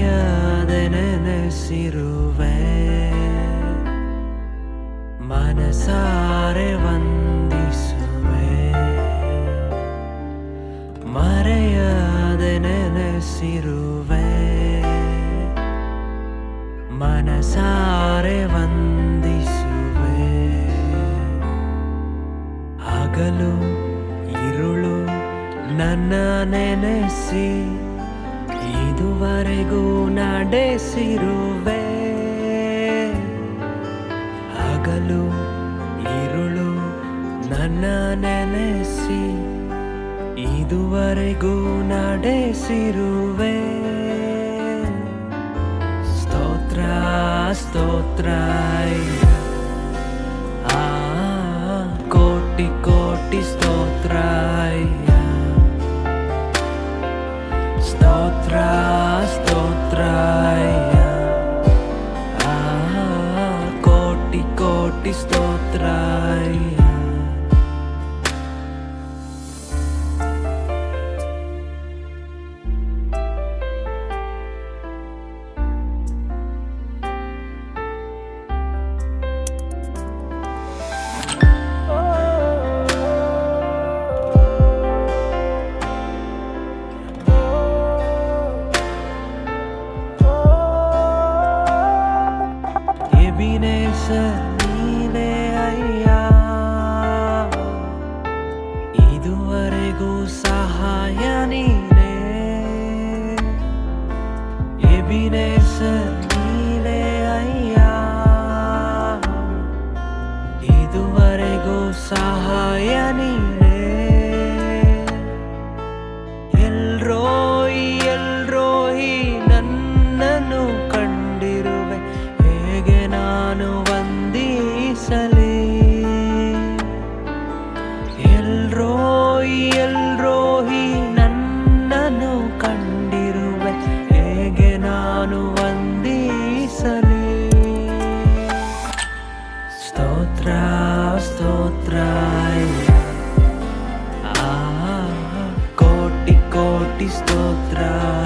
ನೆನೆಸಿರುವೆ ಮನಸಾರೆ ವಂದಿಸುವೆ. ಮರೆಯದೆ ನೆನೆಸಿರುವೆ. ಮನಸಾರೆ ವಂದಿಸುವೆ. ಹಗಲು ಇರುಳು ನನ್ನ ನೆನೆಸಿ ಇದುವರೆಗೂ ನಡೆಸಿರುವೆ. ಹಗಲು ಇರುಳು ನನ್ನ ನೆನೆಸಿ ಇದುವರೆಗೂ ನಡೆಸಿರುವೆ. ಸ್ತೋತ್ರ ಸ್ತೋತ್ರ ಆ ಕೋಟಿ ಸ್ತೋತ್ರ ಆ ಕೋಟಿ ಕೋಟಿ ಸ್ತೋತ್ರ